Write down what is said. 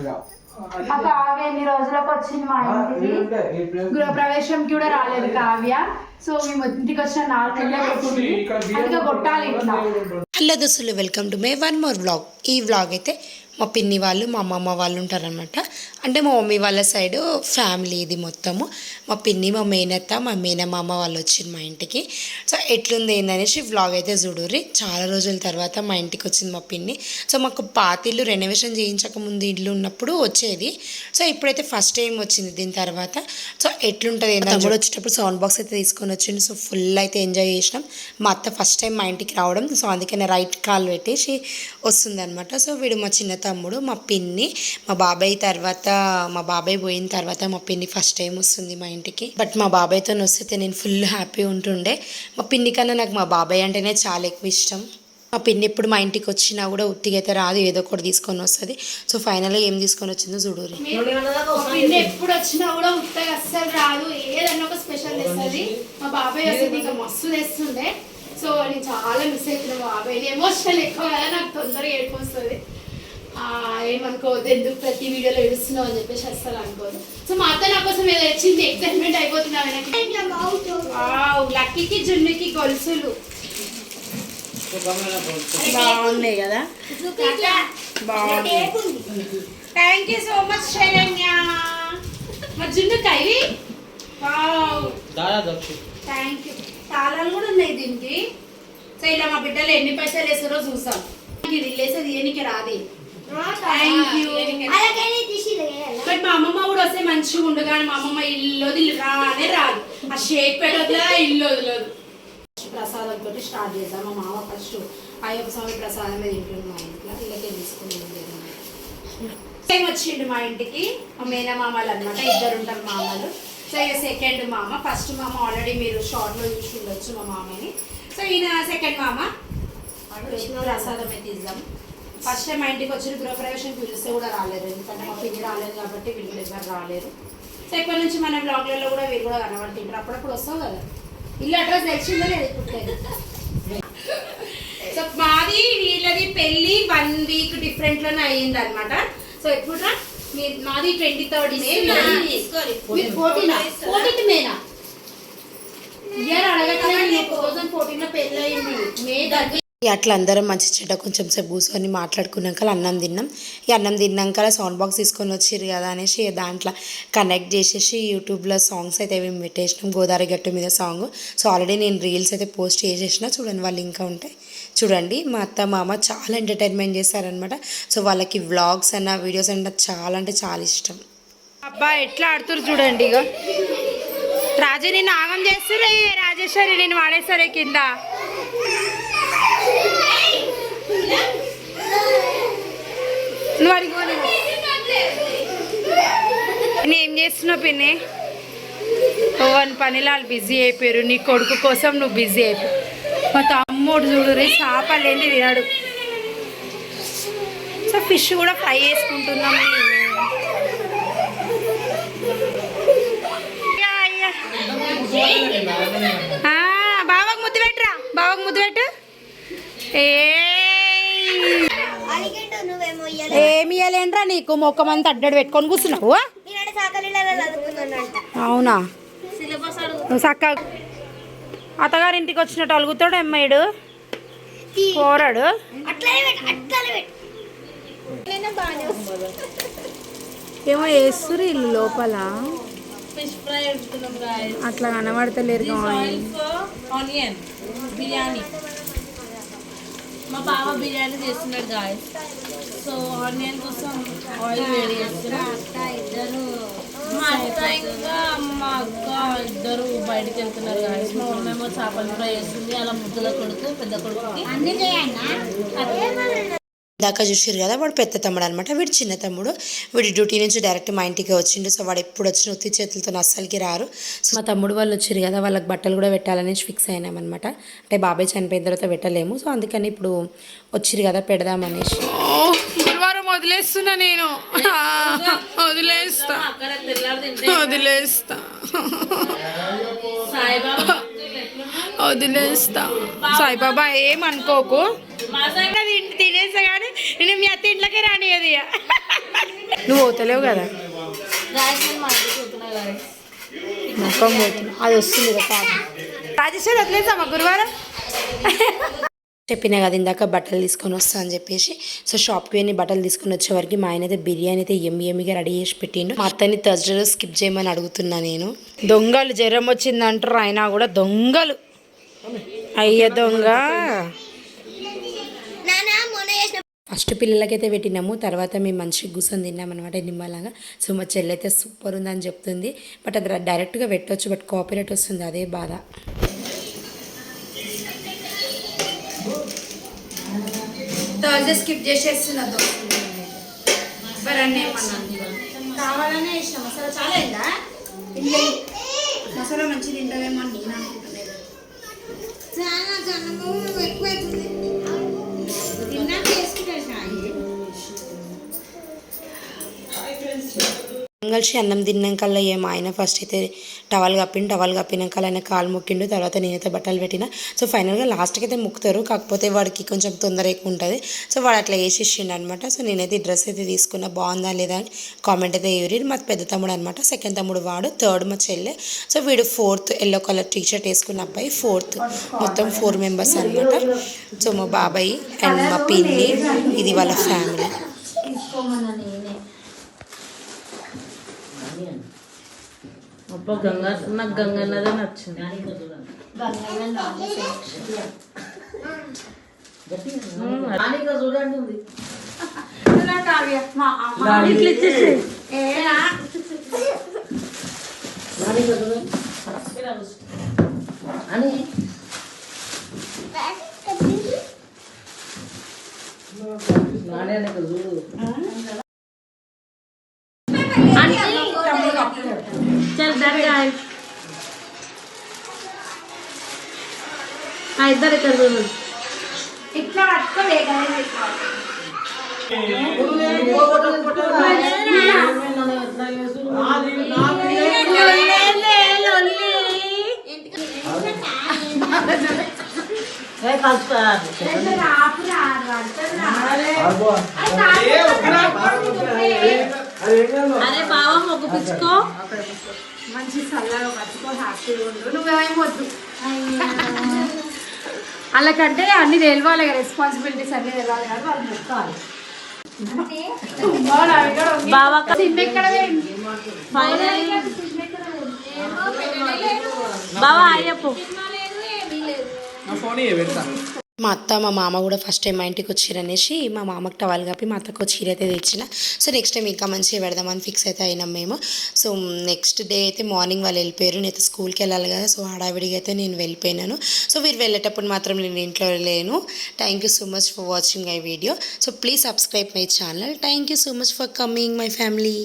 కావ్య ఎన్ని రోజులకు వచ్చింది మా ఇంటికి? గృహప్రవేశంకి కూడా రాలేదు కావ్య. సో మేము ఇంటికి వచ్చిన నాలుగు అందుకే కొట్టాలి ఇట్లా. హలో దోస్తులు welcome to my one more vlog ఈ వ్లాగ్ అయితే మా పిన్ని వాళ్ళు మా అమ్మమ్మ వాళ్ళు ఉంటారనమాట అంటే మా మమ్మీ వాళ్ళ సైడ్ ఫ్యామిలీ ఇది మొత్తము. మా పిన్ని మా మేనత్త మా మేనమామ వాళ్ళు వచ్చింది మా ఇంటికి. సో ఎట్లుంది ఏందనేసి వ్లాగ్ అయితే చూడుర్రి. చాలా రోజుల తర్వాత మా ఇంటికి వచ్చింది మా పిన్ని. సో మాకు పాతిల్లు రెనోవేషన్ చేయించక ముందు ఇల్లు ఉన్నప్పుడు వచ్చేది. సో ఇప్పుడైతే ఫస్ట్ టైం వచ్చింది దీని తర్వాత. సో ఎట్లుంటుంది తమ్ముడు వచ్చేటప్పుడు సౌండ్ బాక్స్ అయితే తీసుకొని వచ్చిండు. సో ఫుల్ అయితే ఎంజాయ్ చేసినాం. మా అత్త ఫస్ట్ టైం మా ఇంటికి రావడం. సో అందుకనే రైట్ కాల్ పెట్టేసి వస్తుంది అనమాట సో వీడు మా చిన్న తమ్ముడు మా పిన్ని మా బాబాయ్ తర్వాత మా బాబాయ్ పోయిన తర్వాత మా పిన్ని ఫస్ట్ టైం వస్తుంది మా ఇంటికి. బట్ మా బాబాయ్తో వస్తే నేను ఫుల్ హ్యాపీ ఉంటుండే. మా పిన్ని కన్నా నాకు మా బాబాయ్ అంటేనే చాలా ఎక్కువ ఇష్టం. మా పిన్ని ఎప్పుడు మా ఇంటికి వచ్చినా కూడా ఉత్తిగా అయితే రాదు ఏదో ఒకటి తీసుకొని వస్తుంది. సో ఫైనల్గా ఏం తీసుకొని వచ్చిందో చూడు ఎప్పుడు వచ్చినా కూడా ఉత్తగా అస్సలు రాదు. ఏదన్నా ఒక స్పెషల్ తెస్తుంది మా బాబాయ్ వస్తుంది ఇంకా మస్తు తెస్తుండే సో నేను చాలా మిస్ అవుతున్నాను బాబాయ్ ఎమోషనల్ ఎక్కువ కదా నాకు తొందరగా ఏడుపు వస్తుంది. ఏమనుకోవద్దు ఎందుకు ప్రతి వీడియోలో ఏడుస్తున్నావు అని చెప్పేసి అస్సలు అనుకోదు. సో మా అత్త నా కోసం ఏదో వచ్చింది ఎక్సైట్మెంట్ అయిపోతున్నా వెనక్కి? లక్కీకి జున్నుకి గొలుసులు. బాగున్నాయి కదా? బాగుంది thank you so much Shailanya మా జున్ను కైవి థ్యాంక్ యూ తాళాలు కూడా ఉన్నాయి దీనికి. సో ఇలా మా బిడ్డలు ఎన్ని పైసలు వేస్తారో చూసాం ఇది లేసేది ఏనికి రాదే. బట్ మా అమ్మమ్మ కూడా వస్తే మంచిగా ఉండు కానీ మా అమ్మమ్మ ఇల్లు వదిలి రానే రాదు. ఆ షేక్ పెట్టదు ఇల్లు వదలదు ప్రసాదం తోటి స్టార్ట్ చేద్దాం. మా మామ ఫస్ట్ అయ్యప్ప స్వామి ప్రసాదం తింటుంది మా ఇంట్లో. ఇళ్ళకే తీసుకుని వచ్చిండు మా ఇంటికి. మా మేనమామలు అనమాట ఇద్దరు ఉంటారు మామలు. సో ఇక సెకండ్ మామ. ఫస్ట్ మామ ఆల్రెడీ మీరు షార్ట్లో చూసి ఉండొచ్చు మా మామని. సో ఈయన సెకండ్ మామ. ప్రసాదం అయితే ఇద్దాం ఫస్ట్ టైం మా ఇంటికి వచ్చిన గృహప్రవేశం పిలిస్తే కూడా రాలేదు. ఎందుకంటే మా పిల్లి రాలేదు కాబట్టి వీళ్ళు ఎవరు రాలేరు సో ఇప్పటి నుంచి మన బ్లాగ్లలో కూడా వీళ్ళు కూడా కనబడుతుంటారు. అప్పుడప్పుడు వస్తావు కదా? ఇల్లు అడ్రస్ తెలిసిందో లేదు ఇప్పుడు. సో మాది వీళ్ళది పెళ్ళి వన్ వీక్ డిఫరెంట్లోనే అయ్యింది అనమాట సో ఎప్పుడు మాది ట్వంటీ థర్డ్ ఫోర్టీన్త్ మేనా? ఇయర్ అడగట్లేదు టూ థౌసండ్ ఫోర్టీన్లో పెళ్ళి అయింది మే దగ్గర అట్లా అందరం మంచి చెడ్డ కొంచెం సేపు కూర్చొని మాట్లాడుకున్నాక అన్నం తిన్నాం. ఈ అన్నం తిన్నాక సౌండ్ బాక్స్ తీసుకొని వచ్చిర్రు కదా అనేసి దాంట్లో కనెక్ట్ చేసేసి యూట్యూబ్లో సాంగ్స్ అయితే మేము పెట్టేసినాం. గోదావరి గట్టు మీద సాంగ్. సో ఆల్రెడీ నేను రీల్స్ అయితే పోస్ట్ చేసేసిన. చూడండి వాళ్ళు ఇంకా ఉంటాయి చూడండి మా అత్త మామ చాలా ఎంటర్టైన్మెంట్ చేశారనమాట సో వాళ్ళకి వ్లాగ్స్ అన్న వీడియోస్ అన్న చాలా అంటే చాలా ఇష్టం. అబ్బా ఎట్లా ఆడుతురు చూడండి ఇక రాజు నిన్ను ఆగం చేస్తురే రాజేశ్వరి. నేను వాడేసరే కింద. నువ్వు అడిగో నేను. ఏం చేస్తున్నావు పిన్ని? వన్ పనిలో వాళ్ళు బిజీ అయిపోయారు. నీ కొడుకు కోసం నువ్వు బిజీ అయిపోయావు మా తమ్ముడు చూడు రే చేపలేంది తినడు. సో ఫిష్ కూడా ఫ్రై చేసుకుంటున్నాం మేము. బావకు ముద్దు పెట్టరా? బావకు ముద్దు పెట్టు. ఏ నువ్వేమో ఇయ్యలేంట్రా నీకు? మొక్కమంతా అడ్డడు పెట్టుకొని కూర్చున్నావు. అవునా? చక్క అత్తగారి ఇంటికి వచ్చినట్టు అలుగుతాడు అమ్మాయిడు బాగానే ఏమో వేస్తురు ఇల్లు లోపల. అట్లా కనబడతలేరు ఆనియన్ బిర్యానీ మా బావ బిర్యానీ చేస్తున్నాడు గాయ సో ఆనియన్ కోసం ఆయిల్ వేడి చేస్తున్నాం. ఇద్దరు మా అత్త ఇంకా మా అక్క ఇద్దరు బయటకు వెళ్తున్నారు గాయ మా మమ్మీ ఏమో చేపలు ఫ్రై చేస్తుంది అలా ముద్దల కొడుకు పెద్ద కొడుకు అన్ని చేయాలి? ఇందాక చూసారు కదా వాడు పెద్ద తమ్ముడు అనమాట వీడు చిన్న తమ్ముడు. వీడి డ్యూటీ నుంచి డైరెక్ట్ మా ఇంటికి వచ్చిండు. సో వాడు ఎప్పుడు వచ్చిన ఉత్తి చేతులతో అస్సలకి రారు. సో మా తమ్ముడు వాళ్ళు వచ్చారు కదా వాళ్ళకి బట్టలు కూడా పెట్టాలని ఫిక్స్ అయినామన్నమాట అంటే బాబాయ్ చనిపోయిన తర్వాత పెట్టలేము. సో అందుకని ఇప్పుడు వచ్చిరు కదా పెడదామనేసి గురువారం వదిలేస్తున్నా నేను. వదిలేస్తా. వదిలేస్తా? వదిలేస్తా. సాయిబాబా ఏమనుకోకు. తినేసా కానీ నేను మీ అత్త ఇంట్లోకే రానియది ఇక. నువ్వు పోతలేవు కదా? గాయస్ నేను మా ఇంటికి పోతున్నా గాయస్ మొక్కం పోతున్నా అది వస్తుంది రాజేశ్వరి వదిలేసామా గురువారం? చెప్పినా కదా ఇందాక బట్టలు తీసుకొని వస్తా అని చెప్పేసి. సో షాప్కి వెళ్ళి బట్టలు తీసుకొని వచ్చే వరకు మా ఆయన అయితే బిర్యానీ అయితే ఎమ్మి ఎమ్మిగా రెడీ చేసి పెట్టిండు. మా అత్తని థర్స్డే స్కిప్ చేయమని అడుగుతున్నా నేను. దొంగలు జ్వరం వచ్చిందంటారు అయినా కూడా దొంగలు. అయ్య దొంగ. ఫస్ట్ పిల్లలకైతే పెట్టినాము తర్వాత మేము మంచిగా కూర్చొని తిన్నాం అనమాట నిమ్మలాగా. సో మా చెల్లి అయితే సూపర్ ఉందని చెప్తుంది. బట్ అది డైరెక్ట్గా పెట్టొచ్చు బట్ కాపీరైట్ వస్తుంది అదే బాధ. థర్స్డే స్కిప్ చేసేస్తున్నా కావాలనే మసాలా చాలా అయిందా? మసాలా మంచిగా తింటావేమో అని నేను అనుకుంటున్నాను చాలా ఎక్కువైతుంది. తిన్నాక కలిసి అన్నం తిన్నాకల్లా ఏం ఆయన ఫస్ట్ అయితే టవల్ కప్పిండు టవల్ కప్పినాక ఆయన కాలు మొక్కిండు తర్వాత నేనైతే బట్టలు పెట్టిన. సో ఫైనల్గా లాస్ట్కి అయితే ముక్కుతారు. కాకపోతే వాడికి కొంచెం తొందర ఎక్కువ ఉంటుంది. సో వాడు అట్లా వేసేసిండు అనమాట సో నేనైతే ఈ డ్రెస్ అయితే తీసుకున్నా. బాగుందా లేదా అని కామెంట్ అయితే ఎవరి మా పెద్ద తమ్ముడు అనమాట సెకండ్ తమ్ముడు వాడు థర్డ్ మా చెల్లె. సో వీడు fourth yellow colour T shirt వేసుకున్న అబ్బాయి ఫోర్త్ మొత్తం ఫోర్ మెంబర్స్ అనమాట సో మా బాబాయ్ అండ్ మా పిన్ని ఇది వాళ్ళ ఫ్యామిలీ అబ్బా గంగా నాకు గంగా అన్నదే నచ్చింది. ఇట్లా ఇచ్చేసి చల్ ఆ ఇద్దరు ఇక్కడ చూడు. ఇట్లా పట్టుకోలే కదా అరే బావ మొగ్గు పిచ్చుకో. మంచి చల్లగా పట్టుకో హ్యాపీగా ఉండు. నువ్వేమొద్దు వాళ్ళకంటే అన్ని తెలియాలి రెస్పాన్సిబిలిటీస్ అన్ని తెలియాలి కదా వాళ్ళు చెప్తారు. బావ బావ అయ్యప్పు మా అత్త మా మామ కూడా ఫస్ట్ టైం మా ఇంటికి వచ్చిర్రు అనేసి మా మామకి టవల్ కప్పి మా అత్తకు చీర అయితే తెచ్చిన. సో నెక్స్ట్ టైం ఇంకా మంచిగా పెడదామని ఫిక్స్ అయితే అయినాం మేము. సో నెక్స్ట్ డే అయితే మార్నింగ్ వాళ్ళు వెళ్ళిపోయారు. నేనైతే స్కూల్కి వెళ్ళాలి కదా సో హడావిడిగా అయితే నేను వెళ్ళిపోయినాను. సో మీరు వెళ్ళేటప్పుడు మాత్రం నేను ఇంట్లో లేను. Thank you so much for watching my video so please subscribe my channel thank you so much for coming my family